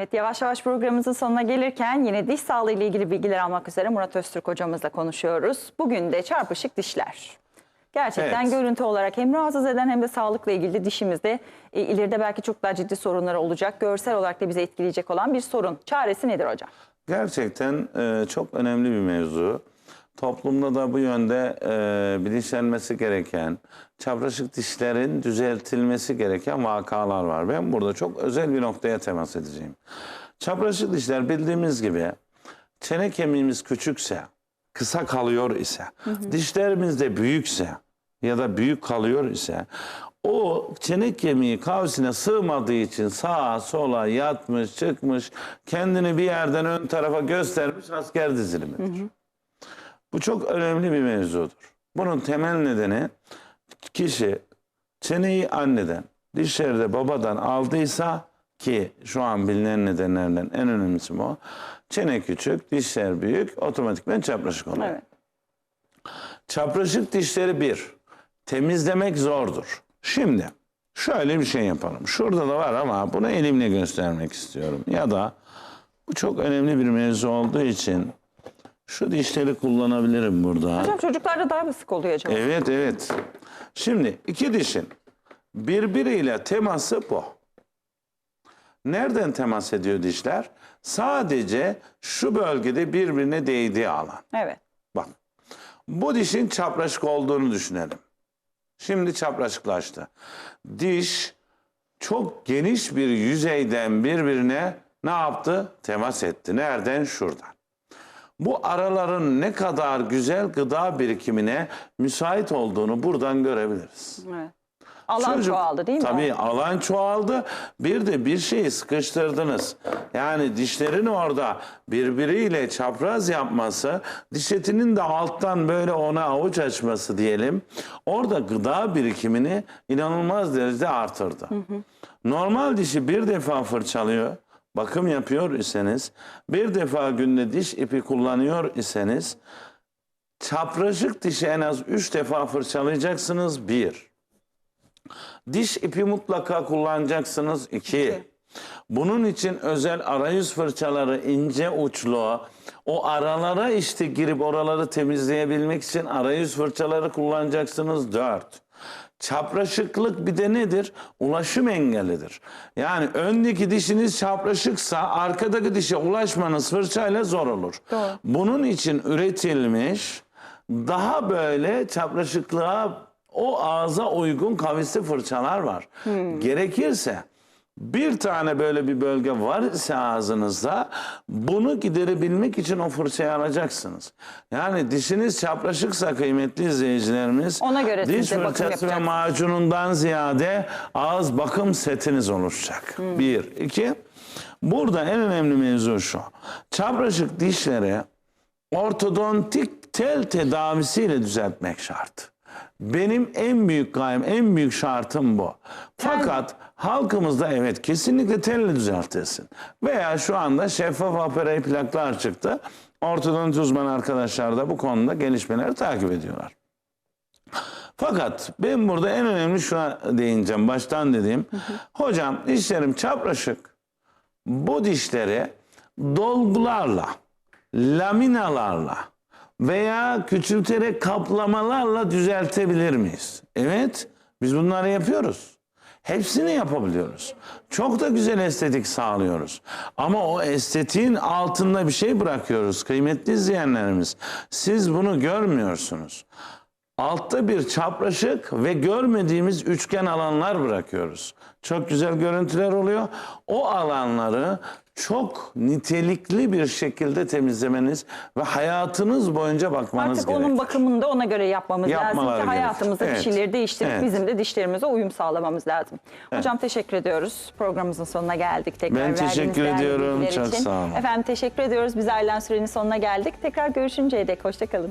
Evet yavaş yavaş programımızın sonuna gelirken yine diş sağlığı ile ilgili bilgiler almak üzere Murat Öztürk hocamızla konuşuyoruz. Bugün de çarpışık dişler. Gerçekten Evet. görüntü olarak hem rahatsız eden hem de sağlıkla ilgili de dişimizde e, ileride belki çok daha ciddi sorunlar olacak. Görsel olarak da bizi etkileyecek olan bir sorun. Çaresi nedir hocam? Gerçekten e, çok önemli bir mevzu. Toplumda da bu yönde e, bilinçlenmesi gereken, çapraşık dişlerin düzeltilmesi gereken vakalar var. Ben burada çok özel bir noktaya temas edeceğim. Çapraşık dişler bildiğimiz gibi çene kemiğimiz küçükse, kısa kalıyor ise, dişlerimiz de büyükse ya da büyük kalıyor ise o çene kemiği kavsine sığmadığı için sağa sola yatmış çıkmış kendini bir yerden ön tarafa göstermiş asker dizilimidir. Bu çok önemli bir mevzudur. Bunun temel nedeni kişi çeneyi anneden, dişleri de babadan aldıysa ki şu an bilinen nedenlerden en önemlisi bu. Çene küçük, dişler büyük, otomatikman çapraşık oluyor. Evet. Çapraşık dişleri bir. Temizlemek zordur. Şimdi şöyle bir şey yapalım. Şurada da var ama bunu elimle göstermek istiyorum. Ya da bu çok önemli bir mevzu olduğu için şu dişleri kullanabilirim burada. Hocam çocuklarda daha mı sık oluyor acaba? Evet evet. Şimdi iki dişin birbiriyle teması bu. Nereden temas ediyor dişler? Sadece şu bölgede birbirine değdiği alan. Evet. Bak. Bu dişin çapraşık olduğunu düşünelim. Şimdi çapraşıklaştı. Diş çok geniş bir yüzeyden birbirine ne yaptı? Temas etti. Nereden? Şuradan. Bu araların ne kadar güzel gıda birikimine müsait olduğunu buradan görebiliriz. evet. Alan Çocuk- çoğaldı değil mi? Tabii alan çoğaldı. Bir de bir şeyi sıkıştırdınız. Yani dişlerin orada birbiriyle çapraz yapması, diş etinin de alttan böyle ona avuç açması diyelim. Orada gıda birikimini inanılmaz derecede artırdı. Normal dişi bir defa fırçalıyor, bakım yapıyor iseniz, bir defa günde diş ipi kullanıyor iseniz, çapraşık dişi en az üç defa fırçalayacaksınız. Bir. Diş ipi mutlaka kullanacaksınız. iki. Bunun için özel arayüz fırçaları ince uçlu o aralara işte girip oraları temizleyebilmek için arayüz fırçaları kullanacaksınız. Dört. Çapraşıklık bir de nedir? Ulaşım engelidir. Yani öndeki dişiniz çapraşıksa arkadaki dişe ulaşmanız fırçayla zor olur. Doğru. Bunun için üretilmiş daha böyle çapraşıklığa o ağza uygun kavisli fırçalar var. Gerekirse bir tane böyle bir bölge var ise ağzınızda bunu giderebilmek için o fırçayı alacaksınız. Yani dişiniz çapraşıksa kıymetli izleyicilerimiz Ona göre siz diş de bakım fırçası ve yapacaksınız. macunundan ziyade ağız bakım setiniz oluşacak. Bir. iki. Burada en önemli mevzu şu. Çapraşık dişleri ortodontik tel tedavisiyle düzeltmek şart. Benim en büyük gayem, en büyük şartım bu. Fakat halkımızda evet kesinlikle telle düzeltilsin. Veya şu anda şeffaf apere plaklar çıktı. Ortodonti uzman arkadaşlar da bu konuda gelişmeleri takip ediyorlar. Fakat ben burada en önemli şuna değineceğim. Baştan dediğim. Hocam dişlerim çapraşık. Bu dişleri dolgularla, laminalarla veya küçülterek kaplamalarla düzeltebilir miyiz? Evet, biz bunları yapıyoruz. Hepsini yapabiliyoruz. Çok da güzel estetik sağlıyoruz. Ama o estetiğin altında bir şey bırakıyoruz kıymetli izleyenlerimiz. Siz bunu görmüyorsunuz. Altta bir çapraşık ve görmediğimiz üçgen alanlar bırakıyoruz. Çok güzel görüntüler oluyor. O alanları çok nitelikli bir şekilde temizlemeniz ve hayatınız boyunca bakmanız Artık gerekiyor. onun bakımını da ona göre yapmamız lazım Yapmaları ki gerekir. hayatımızda bir Evet. şeyleri değiştirip Evet. bizim de dişlerimize uyum sağlamamız lazım. Hocam teşekkür ediyoruz. Programımızın sonuna geldik. Tekrar Ben verdiğiniz teşekkür değerli ediyorum. bilgiler Çok için. sağ olun. Efendim teşekkür ediyoruz. Biz ayrılan sürenin sonuna geldik. Tekrar görüşünceye dek hoşçakalın.